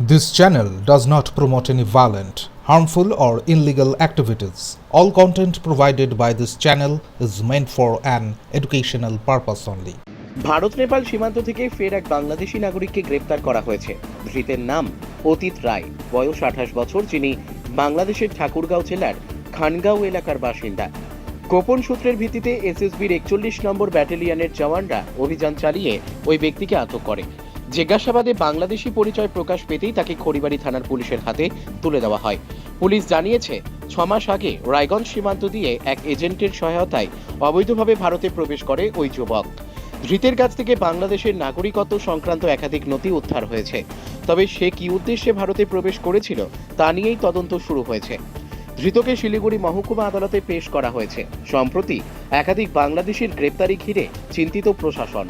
This channel does not promote any violent, harmful, or illegal activities. All content provided by this channel is meant for an educational purpose only. Bharat Nepal সীমান্ত থেকে ফের এক বাংলাদেশি নাগরিককে গ্রেপ্তার করা হয়েছে ধৃতের নাম অতীত রায় বয়স আঠাশ বছর যিনি বাংলাদেশের ঠাকুরগাঁও জেলার খানগাঁও এলাকার বাসিন্দা গোপন সূত্রের ভিত্তিতে এসএসবির একচল্লিশ নম্বর ব্যাটালিয়নের জওয়ানরা অভিযান চালিয়ে ওই ব্যক্তিকে আটক করে জিজ্ঞাসাবাদে বাংলাদেশি পরিচয় প্রকাশ পেতেই তাকে খড়িবাড়ি থানার পুলিশের হাতে তুলে দেওয়া হয়। পুলিশ জানিয়েছে ছ মাস আগে রায়গঞ্জ সীমান্ত দিয়ে এক এজেন্টের সহায়তায় অবৈধভাবে ভারতে প্রবেশ করে ওই যুবক। ধৃতের কাছ থেকে বাংলাদেশের নাগরিকত্ব সংক্রান্ত একাধিক নথি উদ্ধার হয়েছে। তবে সে কি উদ্দেশ্যে ভারতে প্রবেশ করেছিল, তা নিয়েই তদন্ত শুরু হয়েছে। ধৃতকে শিলিগুড়ি মহকুমা আদালতে পেশ করা হয়েছে। সম্প্রতি একাধিক বাংলাদেশের গ্রেপ্তারি ঘিরে চিন্তিত প্রশাসন।